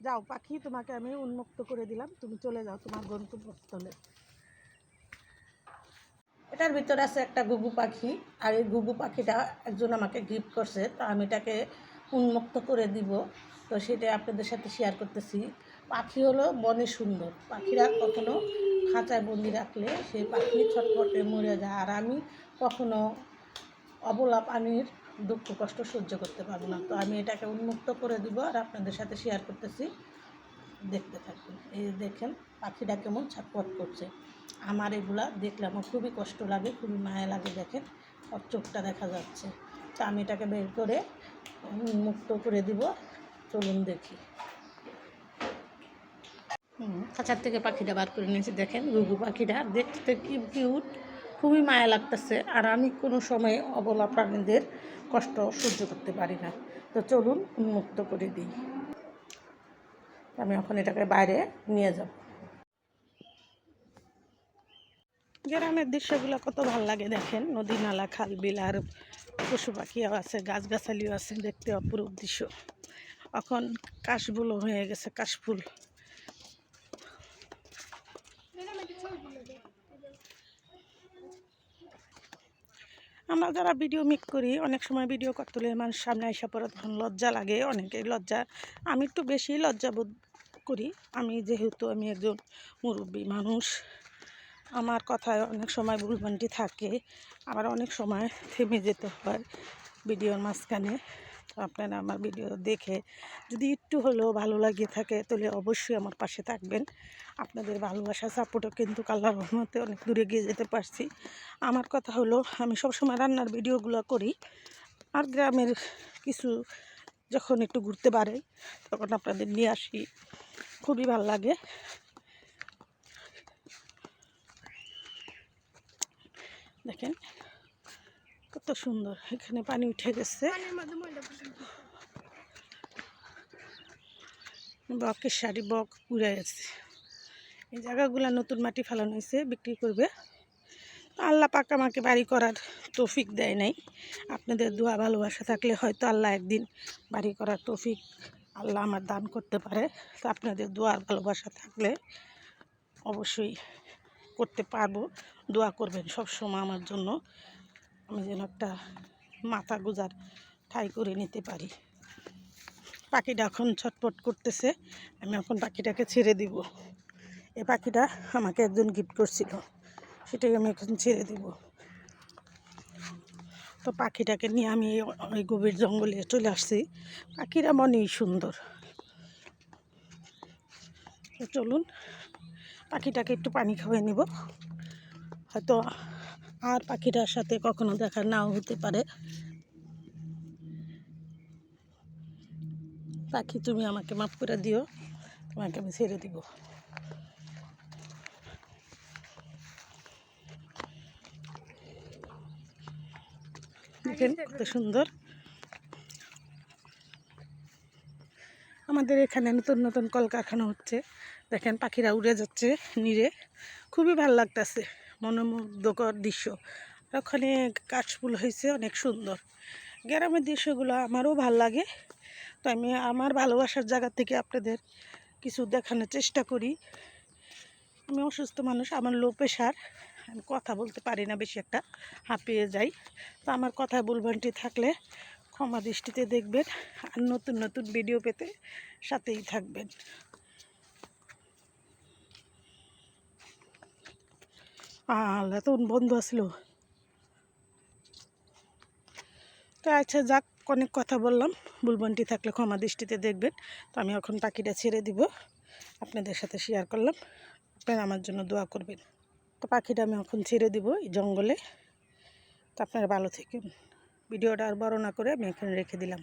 যাও, পাখি তোমাকে আমি উন্মুক্ত করে দিলাম। তুমি চলে যাও তোমার গন্তব্যস্থলে। এটার ভিতরে আছে একটা গুগু পাখি, আর এই গুগু পাখিটা একজন আমাকে গিফট করছে, তো আমি এটাকে উন্মুক্ত করে দিব। তো সেটা আপনাদের সাথে শেয়ার করতেছি। পাখি হলো বনে সুন্দর। পাখিরা কখনো খাঁচায় বন্দি রাখলে সেই পাখি ছটফটে মরে যায়। আর আমি কখনো অবলা পানির দুঃখ কষ্ট সহ্য করতে পারব না। তো আমি এটাকে উন্মুক্ত করে দিব আর আপনাদের সাথে শেয়ার করতেছি। দেখতে থাকুন। এই দেখেন, পাখিটা কেমন ছটফট করছে। আমার এগুলা দেখলে আমার খুবই কষ্ট লাগে, খুবই মায়া লাগে দেখেন। ওর চোখটা দেখা যাচ্ছে। তো আমি এটাকে বের করে মুক্ত করে দিব। চলুন দেখি। খাঁচার থেকে পাখিটা বার করে নিয়েছি দেখেন। গুগু পাখিটা দেখতে কি কিউট খুবই মায়া লাগতেছে আর আমি কোনো সময় অবলা প্রাণীদের কষ্ট সহ্য করতে পারি না। তো চলুন উন্মুক্ত করে দিই। আমি এখন এটাকে বাইরে নিয়ে যাব। গ্রামের দৃশ্যগুলো কত ভালো লাগে দেখেন। নদী, নালা, খাল, বিল আর পশু পাখিও আছে, গাছগাছালিও আছে, দেখতে অপরূপ দৃশ্য। এখন কাশফুলও হয়ে গেছে, কাশফুল। আমরা যারা ভিডিও মেক করি, অনেক সময় ভিডিও করতে হলে মানুষ সামনে আসা পরে তখন লজ্জা লাগে, অনেকেই লজ্জা। আমি একটু বেশি লজ্জা বোধ করি। আমি যেহেতু আমি একজন মুরব্বী মানুষ, আমার কথায় অনেক সময় ভুলভ্রান্তি থাকে, আবার অনেক সময় থেমে যেতে হয় ভিডিওর মাঝখানে। তো আপনারা আমার ভিডিও দেখে যদি একটু হলেও ভালো লাগিয়ে থাকে, তাহলে অবশ্যই আমার পাশে থাকবেন। আপনাদের ভালোবাসা সাপোর্টও কিন্তু আল্লাহর রহমতে অনেক দূরে গিয়ে যেতে পারছি। আমার কথা হলো, আমি সবসময় রান্নার ভিডিওগুলো করি। আর গ্রামের কিছু যখন একটু ঘুরতে পারে তখন আপনাদের নিয়ে আসি। খুবই ভালো লাগে। দেখেন কত সুন্দর এখানে পানি উঠে গেছে। বকের শাড়ি বক পুড়ে গেছে। এই জায়গাগুলো নতুন মাটি ফেলানো হয়েছে বিক্রি করবে। আল্লাহ পাক আমাকে বাড়ি করার তৌফিক দেয় নাই। আপনাদের দোয়া ভালোবাসা থাকলে হয়তো আল্লাহ একদিন বাড়ি করার তৌফিক আল্লাহ আমার দান করতে পারে। তো আপনাদের দোয়ার ভালোবাসা থাকলে অবশ্যই করতে পারব। দোয়া করবেন সব সময় আমার জন্য। আমি যেন একটা মাথা গুজার ঠাই করে নিতে পারি। পাখিটা এখন ছটপট করতেছে, আমি এখন পাখিটাকে ছেড়ে দিব। এ পাখিটা আমাকে একজন গিফট করছিল, সেটাই আমি এখন ছেড়ে দিব। তো পাখিটাকে নিয়ে আমি ওই গভীর জঙ্গলে চলে আসছি। পাখিরা মনেই সুন্দর। চলুন, পাখিটাকে একটু পানি খাওয়াই নিব। হয়তো আর পাখিটার সাথে কখনো দেখা নাও হতে পারে। পাখি, তুমি আমাকে মাফ করে দিও। তোমাকে আমি ছেড়ে দিব। দেখেন কত সুন্দর। আমাদের এখানে নতুন নতুন কলকারখানা হচ্ছে। দেখেন পাখিরা উড়ে যাচ্ছে নিরে। খুবই ভালো লাগতেছে। মনোমুগ্ধকর দৃশ্য। ওখানে কাশফুল হয়েছে, অনেক সুন্দর। গ্রামের দৃশ্যগুলো আমারও ভালো লাগে। তো আমি আমার ভালোবাসার জায়গা থেকে আপনাদের কিছু দেখানোর চেষ্টা করি। আমি অসুস্থ মানুষ, আমার লো প্রেশার আমি কথা বলতে পারি না, বেশি একটা হাঁপিয়ে যাই। তো আমার কথায় ভুলভ্রান্তি থাকলে ক্ষমা দৃষ্টিতে দেখবেন, আর নতুন নতুন ভিডিও পেতে সাথেই থাকবেন। আল্লাহ তো বন্ধু আসলো। তো আচ্ছা যাক, অনেক কথা বললাম। বুলবনটি থাকলে ক্ষমা দৃষ্টিতে দেখবেন। তো আমি এখন পাখিটা ছেড়ে দিব। আপনাদের সাথে শেয়ার করলাম। আপনারা আমার জন্য দোয়া করবেন। তো পাখিটা আমি এখন ছেড়ে দিব এই জঙ্গলে। তো আপনারা ভালো থাকেন। ভিডিওটা আর বড় না করে আমি এখানে রেখে দিলাম।